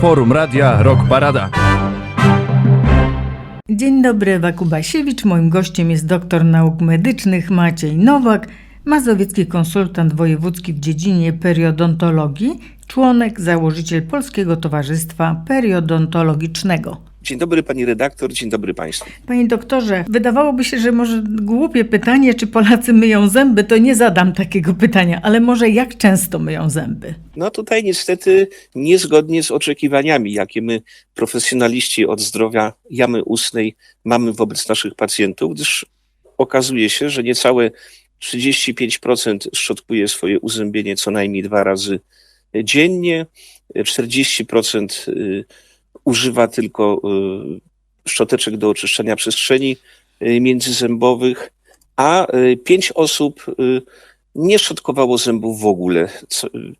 Forum Radia Rock Parada. Dzień dobry, Ewa Kubasiewicz. Moim gościem jest doktor nauk medycznych Maciej Nowak, mazowiecki konsultant wojewódzki w dziedzinie periodontologii, członek, założyciel Polskiego Towarzystwa Periodontologicznego. Dzień dobry pani redaktor, dzień dobry państwu. Panie doktorze, wydawałoby się, że może głupie pytanie, czy Polacy myją zęby, to nie zadam takiego pytania, ale może jak często myją zęby? No tutaj niestety niezgodnie z oczekiwaniami, jakie my, profesjonaliści od zdrowia jamy ustnej, mamy wobec naszych pacjentów, gdyż okazuje się, że niecałe 35% szczotkuje swoje uzębienie co najmniej dwa razy dziennie, 40% y, używa tylko y, szczoteczek do oczyszczania przestrzeni y, międzyzębowych, a y, 5 osób nie szczotkowało zębów w ogóle.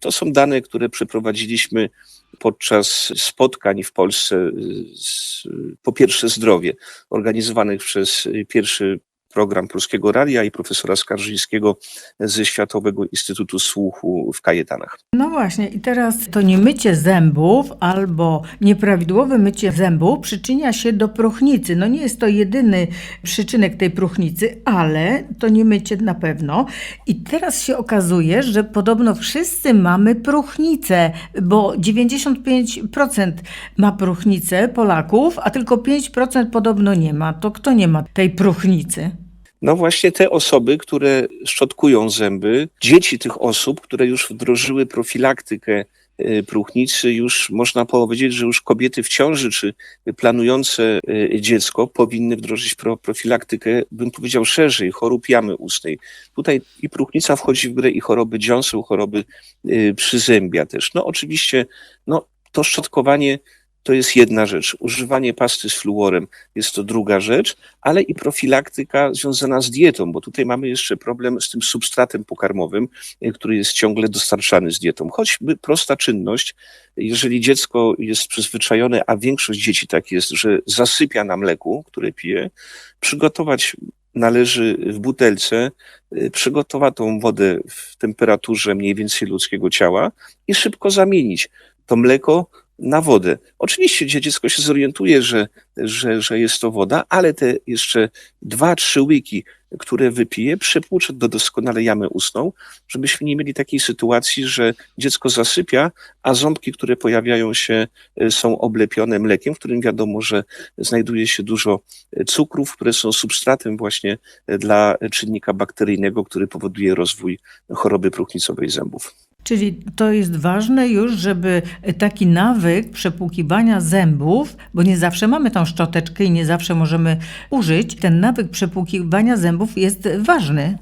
To są dane, które przeprowadziliśmy podczas spotkań w Polsce z, po pierwsze zdrowie, organizowanych przez pierwszy program Polskiego Radia i profesora Skarżyńskiego ze Światowego Instytutu Słuchu w Kajetanach. No właśnie, i teraz to nie mycie zębów albo nieprawidłowe mycie zębów przyczynia się do próchnicy. No nie jest to jedyny przyczynek tej próchnicy, ale to nie mycie na pewno. I teraz się okazuje, że podobno wszyscy mamy próchnicę, bo 95% ma próchnicę Polaków, a tylko 5% podobno nie ma. To kto nie ma tej próchnicy? No właśnie te osoby, które szczotkują zęby, dzieci tych osób, które już wdrożyły profilaktykę y, próchnicy, już można powiedzieć, że już kobiety w ciąży czy planujące y, dziecko powinny wdrożyć pro, profilaktykę, bym powiedział szerzej, chorób jamy ustnej. Tutaj i próchnica wchodzi w grę i choroby dziąseł, choroby y, przyzębia też. No oczywiście, no to szczotkowanie to jest jedna rzecz. Używanie pasty z fluorem jest to druga rzecz, ale i profilaktyka związana z dietą, bo tutaj mamy jeszcze problem z tym substratem pokarmowym, y, który jest ciągle dostarczany z dietą. Choćby prosta czynność, jeżeli dziecko jest przyzwyczajone, a większość dzieci tak jest, że zasypia na mleku, które pije, przygotować należy w butelce y, przygotowaną wodę w temperaturze mniej więcej ludzkiego ciała i szybko zamienić to mleko na wodę. Oczywiście dziecko się zorientuje, że, że, że jest to woda, ale te jeszcze dwa, trzy łyki, które wypije, przepłucze do doskonale jamę ustną, żebyśmy nie mieli takiej sytuacji, że dziecko zasypia, a ząbki, które pojawiają się, y, są oblepione mlekiem, w którym wiadomo, że znajduje się dużo y, cukrów, które są substratem właśnie y, dla czynnika bakteryjnego, który powoduje rozwój choroby próchnicowej zębów. Czyli to jest ważne już, żeby taki nawyk przepłukiwania zębów, bo nie zawsze mamy tą szczoteczkę i nie zawsze możemy użyć, ten nawyk przepłukiwania zębów jest ważny.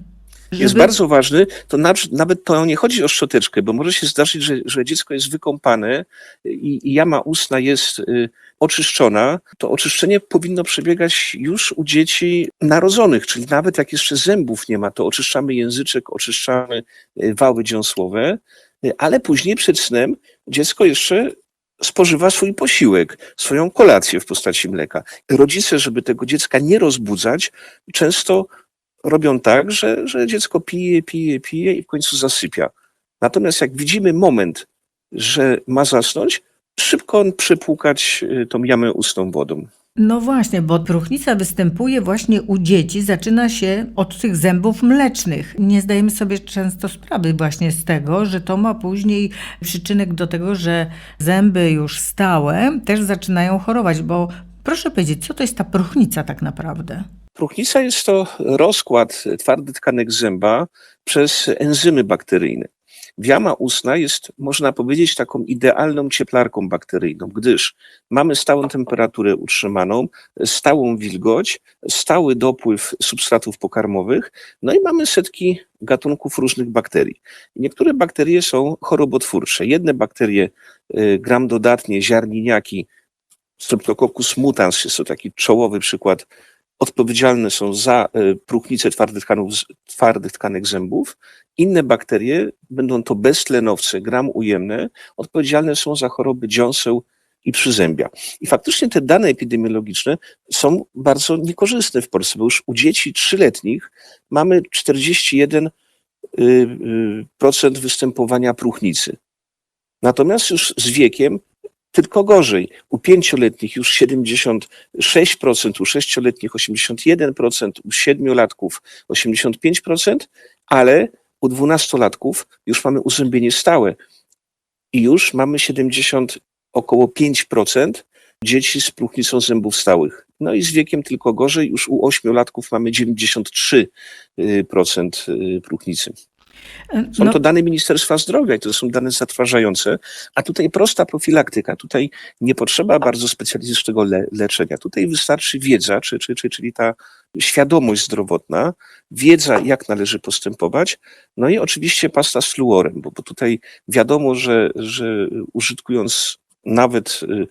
Jest bardzo ważny, to na, nawet to nie chodzi o szczoteczkę, bo może się zdarzyć, że, że dziecko jest wykąpane i, i jama ustna jest y, oczyszczona, to oczyszczenie powinno przebiegać już u dzieci narodzonych, czyli nawet jak jeszcze zębów nie ma, to oczyszczamy języczek, oczyszczamy y, wały dziąsłowe, y, ale później przed snem dziecko jeszcze spożywa swój posiłek, swoją kolację w postaci mleka. Rodzice, żeby tego dziecka nie rozbudzać, często robią tak, że, że dziecko pije, pije, pije i w końcu zasypia. Natomiast jak widzimy moment, że ma zasnąć, szybko przepłukać y, tą jamę ustną wodą. No właśnie, bo próchnica występuje właśnie u dzieci, zaczyna się od tych zębów mlecznych. Nie zdajemy sobie często sprawy właśnie z tego, że to ma później przyczynek do tego, że zęby już stałe też zaczynają chorować, bo proszę powiedzieć, co to jest ta próchnica tak naprawdę? Próchnica jest to rozkład twardych tkanek zęba przez enzymy bakteryjne. Jama ustna jest, można powiedzieć, taką idealną cieplarką bakteryjną, gdyż mamy stałą temperaturę utrzymaną, stałą wilgoć, stały dopływ substratów pokarmowych, no i mamy setki gatunków różnych bakterii. Niektóre bakterie są chorobotwórcze. Jedne bakterie, y, gram dodatnie, ziarniniaki, Streptococcus mutans jest to taki czołowy przykład odpowiedzialne są za y, próchnicę twardych, tkanów, twardych tkanek zębów. Inne bakterie, będą to beztlenowce, gram ujemne, odpowiedzialne są za choroby dziąseł i przyzębia. I faktycznie te dane epidemiologiczne są bardzo niekorzystne w Polsce, bo już u dzieci trzyletnich mamy 41% y, y, występowania próchnicy. Natomiast już z wiekiem Tylko gorzej. U pięcioletnich już 76%, u sześcioletnich 81%, u siedmiolatków 85%, ale u dwunastolatków już mamy uzębienie stałe i już mamy 70, około 5% dzieci z próchnicą zębów stałych. No i z wiekiem tylko gorzej, już u ośmiolatków mamy 93% y, próchnicy. Są No, to dane Ministerstwa Zdrowia i to są dane zatrważające, a tutaj prosta profilaktyka. Tutaj nie potrzeba bardzo specjalistycznego le leczenia. Tutaj wystarczy wiedza, czy, czy, czy, czyli ta świadomość zdrowotna, wiedza, jak należy postępować, no i oczywiście pasta z fluorem, bo, bo tutaj wiadomo, że, że użytkując nawet y,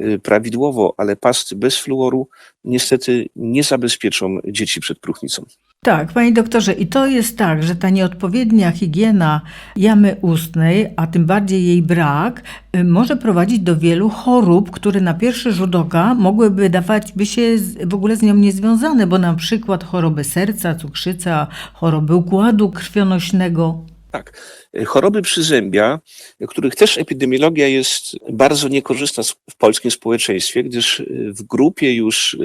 y, prawidłowo, ale pasty bez fluoru, niestety nie zabezpieczą dzieci przed próchnicą. Tak, panie doktorze, i to jest tak, że ta nieodpowiednia higiena jamy ustnej, a tym bardziej jej brak, y, może prowadzić do wielu chorób, które na pierwszy rzut oka mogłyby wydawać by się w ogóle z nią niezwiązane, bo na przykład choroby serca, cukrzyca, choroby układu krwionośnego. Tak. Choroby przyzębia, których też epidemiologia jest bardzo niekorzystna w polskim społeczeństwie, gdyż y, w grupie już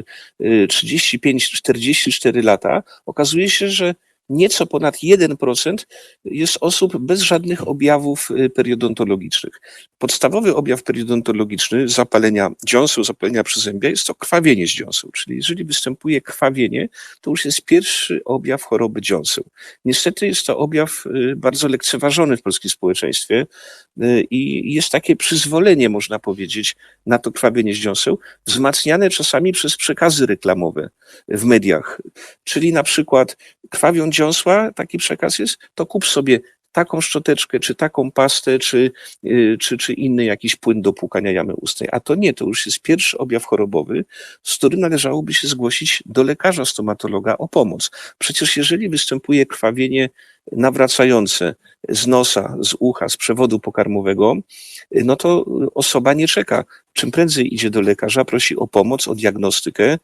y, 35-44 lata okazuje się, że nieco ponad 1% jest osób bez żadnych objawów y, periodontologicznych. Podstawowy objaw periodontologiczny zapalenia dziąseł, zapalenia przyzębia jest to krwawienie z dziąseł. Czyli jeżeli występuje krwawienie, to już jest pierwszy objaw choroby dziąseł. Niestety jest to objaw y, bardzo lekceważony w polskim społeczeństwie y, i jest takie przyzwolenie, można powiedzieć, na to krwawienie z dziąseł, wzmacniane czasami przez przekazy reklamowe w mediach. Czyli na przykład krwawią dziąsła, taki przekaz jest, to kup sobie taką szczoteczkę, czy taką pastę, czy, y, czy, czy inny jakiś płyn do płukania jamy ustnej. A to nie, to już jest pierwszy objaw chorobowy, z którym należałoby się zgłosić do lekarza stomatologa o pomoc. Przecież jeżeli występuje krwawienie nawracające z nosa, z ucha, z przewodu pokarmowego, no to osoba nie czeka. Czym prędzej idzie do lekarza, prosi o pomoc, o diagnostykę,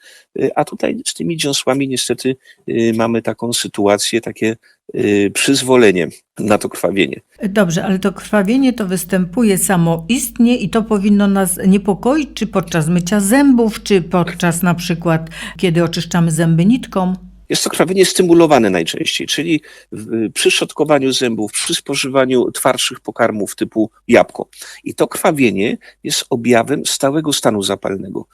a tutaj z tymi dziąsłami niestety y, mamy taką sytuację, takie y, przyzwolenie na to krwawienie. Dobrze, ale to krwawienie to występuje samoistnie i to powinno nas niepokoić, czy podczas mycia zębów, czy podczas na przykład, kiedy oczyszczamy zęby nitką. Jest to krwawienie stymulowane najczęściej, czyli w, przy szczotkowaniu zębów, przy spożywaniu twardszych pokarmów typu jabłko. I to krwawienie jest objawem stałego stanu zapalnego,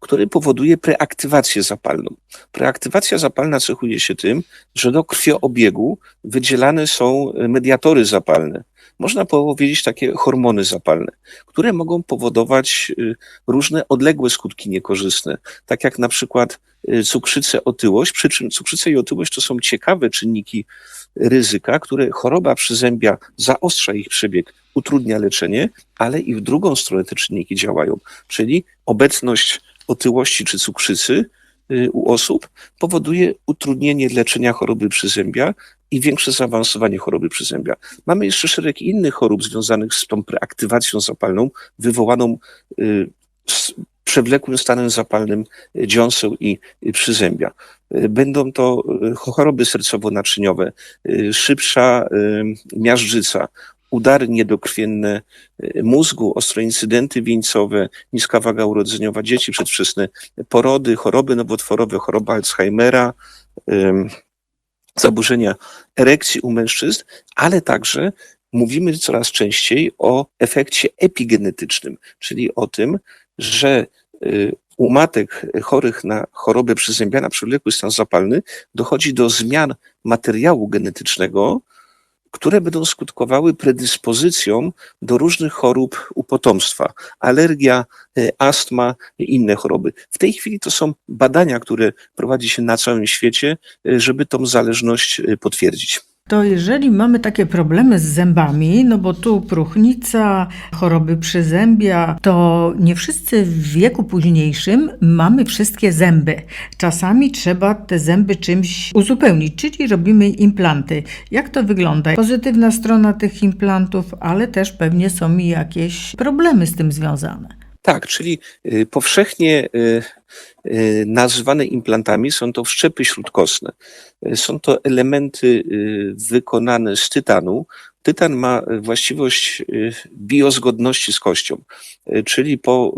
który powoduje preaktywację zapalną. Preaktywacja zapalna cechuje się tym, że do krwioobiegu wydzielane są mediatory zapalne. Można powiedzieć takie hormony zapalne, które mogą powodować y, różne odległe skutki niekorzystne, tak jak na przykład y, cukrzycę, otyłość. Przy czym cukrzyca i otyłość to są ciekawe czynniki ryzyka, które choroba przyzębia zaostrza ich przebieg, utrudnia leczenie, ale i w drugą stronę te czynniki działają, czyli obecność otyłości czy cukrzycy u osób powoduje utrudnienie leczenia choroby przyzębia i większe zaawansowanie choroby przyzębia. Mamy jeszcze szereg innych chorób związanych z tą preaktywacją zapalną, wywołaną y, przewlekłym stanem zapalnym dziąseł i y, przyzębia. Y, Będą to y, choroby sercowo-naczyniowe, y, szybsza y, miażdżyca, udary niedokrwienne y, mózgu, ostre incydenty wieńcowe, niska waga urodzeniowa dzieci przedwczesne, porody, choroby nowotworowe, choroba Alzheimera, zaburzenia erekcji u mężczyzn, ale także mówimy coraz częściej o efekcie epigenetycznym, czyli o tym, że y, u matek chorych na chorobę przyzębia, na przewlekły stan zapalny, dochodzi do zmian materiału genetycznego, które będą skutkowały predyspozycją do różnych chorób u potomstwa. Alergia, y, astma inne choroby. W tej chwili to są badania, które prowadzi się na całym świecie, y, żeby tą zależność y, potwierdzić. To jeżeli mamy takie problemy z zębami, no bo tu próchnica, choroby przyzębia, to nie wszyscy w wieku późniejszym mamy wszystkie zęby. Czasami trzeba te zęby czymś uzupełnić, czyli robimy implanty. Jak to wygląda? Pozytywna strona tych implantów, ale też pewnie są i jakieś problemy z tym związane. Tak, czyli y, powszechnie y, y, nazywane implantami są to wszczepy śródkostne. Y, Są to elementy wykonane z tytanu, Tytan ma właściwość biozgodności z kością, czyli po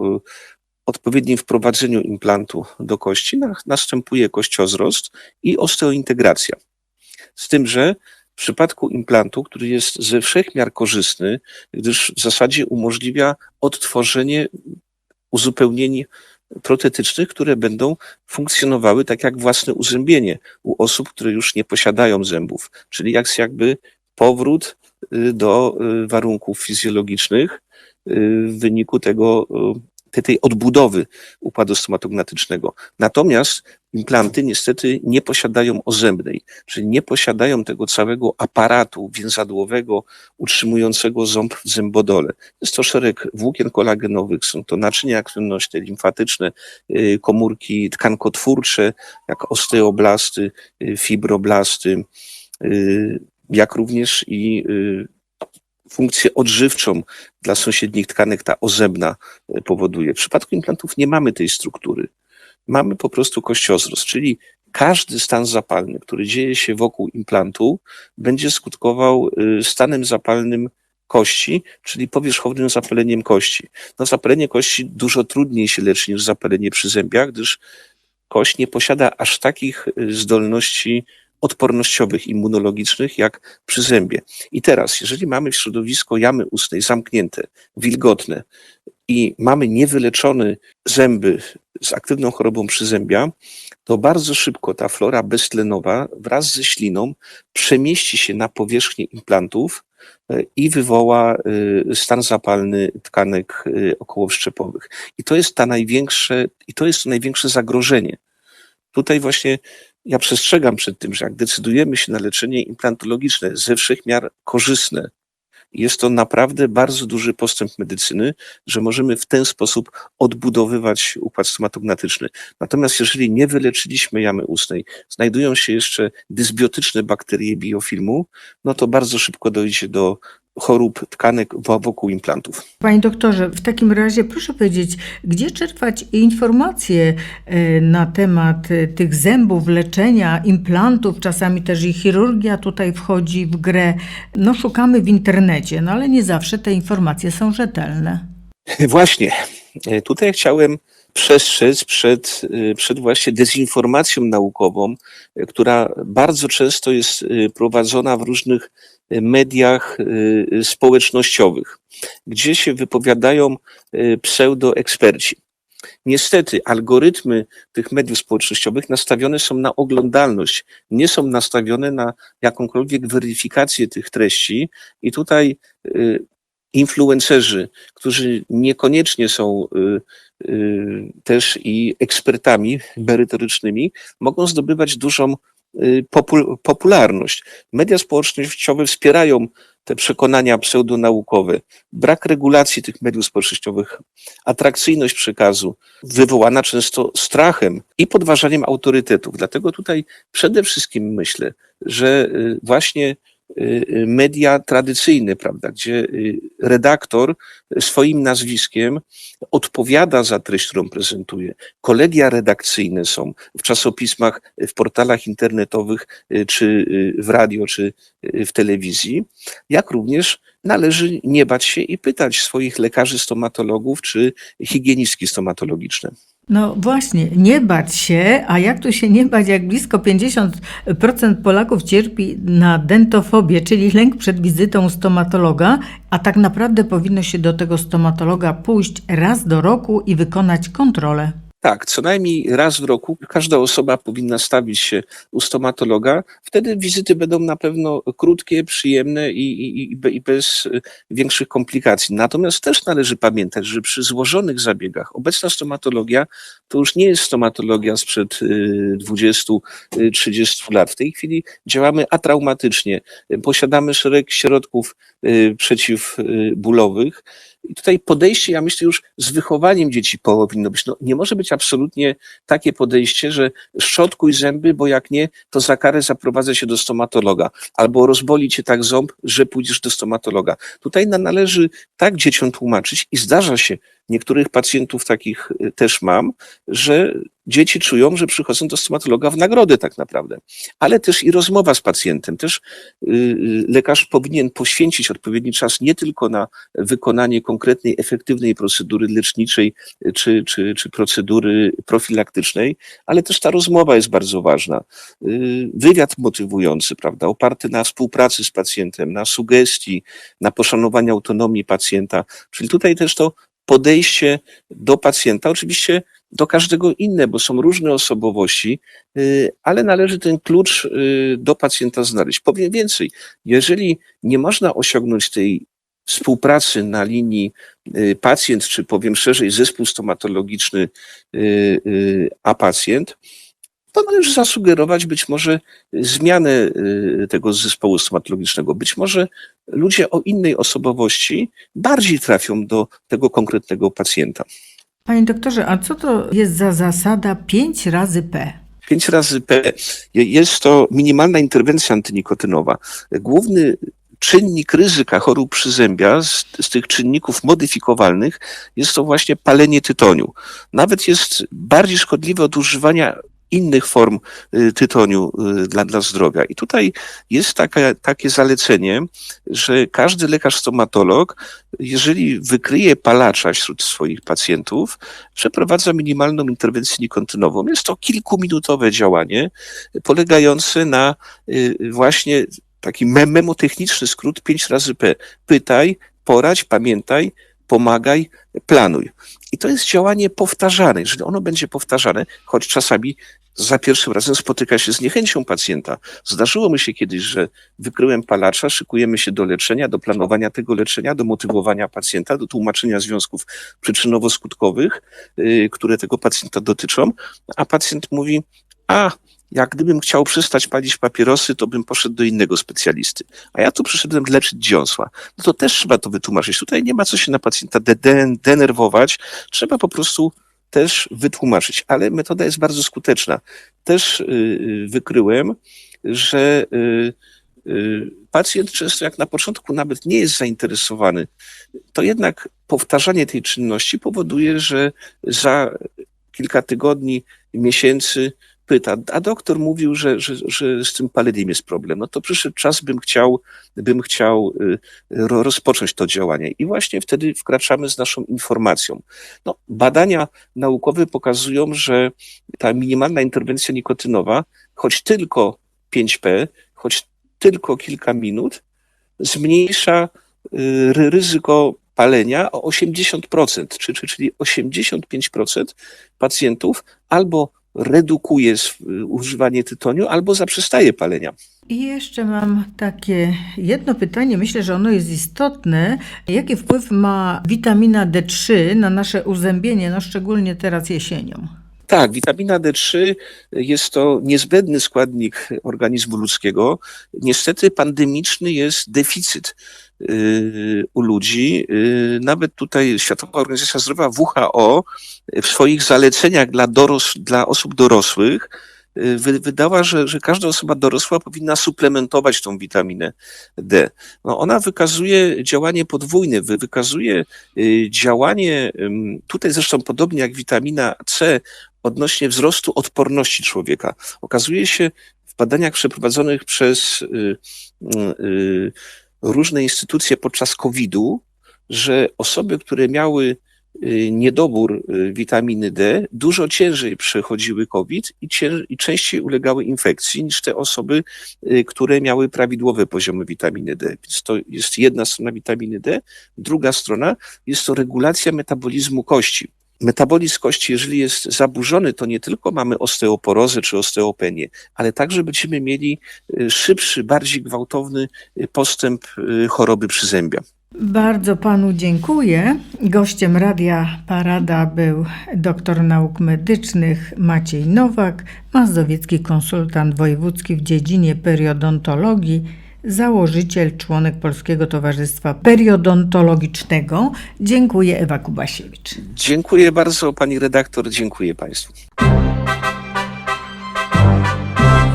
odpowiednim wprowadzeniu implantu do kości na- następuje kościozrost i osteointegracja. Z tym, że w przypadku implantu, który jest ze wszechmiar korzystny, gdyż w zasadzie umożliwia odtworzenie uzupełnień protetycznych, które będą funkcjonowały tak jak własne uzębienie u osób, które już nie posiadają zębów, czyli jak jakby powrót y, do y, warunków fizjologicznych y, w wyniku tego, te- tej odbudowy układu stomatognatycznego. Natomiast implanty niestety nie posiadają ozębnej, czyli nie posiadają tego całego aparatu więzadłowego utrzymującego ząb w zębodole. Jest to szereg włókien kolagenowych, są to naczynia krwionośne, limfatyczne, y, komórki tkankotwórcze, jak osteoblasty, y, fibroblasty, y, jak również i funkcję odżywczą dla sąsiednich tkanek ta ozębna y, powoduje. W przypadku implantów nie mamy tej struktury. Mamy po prostu kościozrost, czyli każdy stan zapalny, który dzieje się wokół implantu, będzie skutkował y, stanem zapalnym kości, czyli powierzchownym zapaleniem kości. No, zapalenie kości dużo trudniej się leczy niż zapalenie przy zębiach, gdyż kość nie posiada aż takich y, zdolności odpornościowych, immunologicznych jak przy zębie. I teraz, jeżeli mamy w środowisko jamy ustnej zamknięte, wilgotne i mamy niewyleczone zęby z aktywną chorobą przyzębia, to bardzo szybko ta flora beztlenowa wraz ze śliną przemieści się na powierzchnię implantów e, i wywoła e, stan zapalny tkanek e, okołowszczepowych. I to jest ta największe, i to jest największe zagrożenie. Tutaj właśnie ja przestrzegam przed tym, że jak decydujemy się na leczenie implantologiczne ze wszechmiar korzystne, jest to naprawdę bardzo duży postęp medycyny, że możemy w ten sposób odbudowywać układ stomatognatyczny. Natomiast jeżeli nie wyleczyliśmy jamy ustnej, znajdują się jeszcze dysbiotyczne bakterie biofilmu, no to bardzo szybko dojdzie do chorób tkanek wo- wokół implantów. Panie doktorze, w takim razie proszę powiedzieć, gdzie czerpać informacje e, na temat e, tych zębów, leczenia, implantów, czasami też i chirurgia tutaj wchodzi w grę. No szukamy w internecie, no ale nie zawsze te informacje są rzetelne. Właśnie. E, Tutaj chciałem przestrzec przed, przed właśnie dezinformacją naukową, która bardzo często jest prowadzona w różnych mediach e, społecznościowych, gdzie się wypowiadają e, pseudoeksperci. Niestety algorytmy tych mediów społecznościowych nastawione są na oglądalność, nie są nastawione na jakąkolwiek weryfikację tych treści i tutaj y, influencerzy, którzy niekoniecznie są y, y, też i ekspertami merytorycznymi, mogą zdobywać dużą y, popul- popularność. Media społecznościowe wspierają te przekonania pseudonaukowe. Brak regulacji tych mediów społecznościowych, atrakcyjność przekazu, wywołana często strachem i podważaniem autorytetów. Dlatego tutaj przede wszystkim myślę, że y, właśnie y, y, media tradycyjne, prawda, gdzie y, redaktor swoim nazwiskiem odpowiada za treść, którą prezentuje. Kolegia redakcyjne są w czasopismach, w portalach internetowych, y, czy y, w radio, czy y, w telewizji, jak również należy nie bać się i pytać swoich lekarzy stomatologów, czy higienistki stomatologiczne. No właśnie, nie bać się, a jak tu się nie bać, jak blisko 50% Polaków cierpi na dentofobię, czyli lęk przed wizytą stomatologa, a tak naprawdę powinno się do tego stomatologa pójść raz do roku i wykonać kontrolę. Tak, co najmniej raz w roku każda osoba powinna stawić się u stomatologa. Wtedy wizyty będą na pewno krótkie, przyjemne i, i, i be- i bez y, większych komplikacji. Natomiast też należy pamiętać, że przy złożonych zabiegach obecna stomatologia to już nie jest stomatologia sprzed y, 20-30 lat. W tej chwili działamy atraumatycznie. Posiadamy szereg środków przeciwbólowych. I tutaj podejście, ja myślę, już z wychowaniem dzieci powinno być. No, nie może być absolutnie takie podejście, że szczotkuj zęby, bo jak nie, to za karę zaprowadzę się do stomatologa. Albo rozboli cię tak ząb, że pójdziesz do stomatologa. Tutaj na- należy tak dzieciom tłumaczyć i zdarza się, niektórych pacjentów takich y, też mam, że dzieci czują, że przychodzą do stomatologa w nagrodę tak naprawdę. Ale też i rozmowa z pacjentem. Też y, y, lekarz powinien poświęcić odpowiedni czas nie tylko na wykonanie konkretnej, efektywnej procedury leczniczej czy, czy, czy procedury profilaktycznej, ale też ta rozmowa jest bardzo ważna. Wywiad motywujący, prawda, oparty na współpracy z pacjentem, na sugestii, na poszanowaniu autonomii pacjenta. Czyli tutaj też to podejście do pacjenta, oczywiście do każdego inne, bo są różne osobowości, y, ale należy ten klucz y, do pacjenta znaleźć. Powiem więcej, jeżeli nie można osiągnąć tej współpracy na linii y, pacjent, czy powiem szerzej, zespół stomatologiczny, a pacjent, to należy zasugerować być może zmianę y, tego zespołu stomatologicznego. Być może ludzie o innej osobowości bardziej trafią do tego konkretnego pacjenta. Panie doktorze, a co to jest za zasada 5 razy P? 5 razy P jest to minimalna interwencja antynikotynowa. Główny czynnik ryzyka chorób przyzębia z, z tych czynników modyfikowalnych jest to właśnie palenie tytoniu. Nawet jest bardziej szkodliwe od używania innych form y, tytoniu y, dla, dla zdrowia. I tutaj jest taka, takie zalecenie, że każdy lekarz stomatolog, jeżeli wykryje palacza wśród swoich pacjentów, przeprowadza minimalną interwencję nikotynową. Jest to kilkuminutowe działanie polegające na y, właśnie taki mem- memotechniczny skrót 5 razy P. Pytaj, poradź, pamiętaj, pomagaj, planuj. I to jest działanie powtarzane. Jeżeli ono będzie powtarzane, choć czasami za pierwszym razem spotyka się z niechęcią pacjenta. Zdarzyło mi się kiedyś, że wykryłem palacza, szykujemy się do leczenia, do planowania tego leczenia, do motywowania pacjenta, do tłumaczenia związków przyczynowo-skutkowych, yy, które tego pacjenta dotyczą, a pacjent mówi, a jak gdybym chciał przestać palić papierosy, to bym poszedł do innego specjalisty. A ja tu przyszedłem leczyć dziąsła. No to też trzeba to wytłumaczyć. Tutaj nie ma co się na pacjenta de- de- denerwować. Trzeba po prostu też wytłumaczyć. Ale metoda jest bardzo skuteczna. Też yy, wykryłem, że yy, pacjent często jak na początku nawet nie jest zainteresowany, to jednak powtarzanie tej czynności powoduje, że za kilka tygodni, miesięcy pyta, a doktor mówił, że, że, że z tym paleniem jest problem. No to przyszedł czas, bym chciał, bym chciał y, ro- rozpocząć to działanie. I właśnie wtedy wkraczamy z naszą informacją. No, badania naukowe pokazują, że ta minimalna interwencja nikotynowa, choć tylko 5P, choć tylko kilka minut, zmniejsza y, ry- ryzyko palenia o 80%, czy, czy, czyli 85% pacjentów albo redukuje s- używanie tytoniu, albo zaprzestaje palenia. I jeszcze mam takie jedno pytanie, myślę, że ono jest istotne. Jaki wpływ ma witamina D3 na nasze uzębienie, no szczególnie teraz jesienią? Tak, witamina D3 jest to niezbędny składnik organizmu ludzkiego. Niestety pandemiczny jest deficyt u ludzi. Yy, Nawet tutaj Światowa Organizacja Zdrowia WHO w swoich zaleceniach dla, doros, dla osób dorosłych wy- wydała, że, że każda osoba dorosła powinna suplementować tą witaminę D. No ona wykazuje działanie podwójne, wy- wykazuje działanie, tutaj zresztą podobnie jak witamina C, odnośnie wzrostu odporności człowieka. Okazuje się w badaniach przeprowadzonych przez y, y, y, różne instytucje podczas COVID-u, że osoby, które miały y, niedobór y, witaminy D, dużo ciężej przechodziły COVID i, cię, i częściej ulegały infekcji niż te osoby, y, które miały prawidłowe poziomy witaminy D. Więc to jest jedna strona witaminy D. Druga strona jest to regulacja metabolizmu kości. Metabolizm kości, jeżeli jest zaburzony, to nie tylko mamy osteoporozę czy osteopenię, ale także będziemy mieli y, szybszy, bardziej gwałtowny y, postęp y, choroby przyzębia. Bardzo panu dziękuję. Gościem Radia Parada był doktor nauk medycznych Maciej Nowak, mazowiecki konsultant wojewódzki w dziedzinie periodontologii, założyciel, członek Polskiego Towarzystwa Periodontologicznego. Dziękuję Ewa Kubasiewicz. Dziękuję bardzo pani redaktor, dziękuję państwu.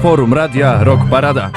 Forum Radia Rock Parada.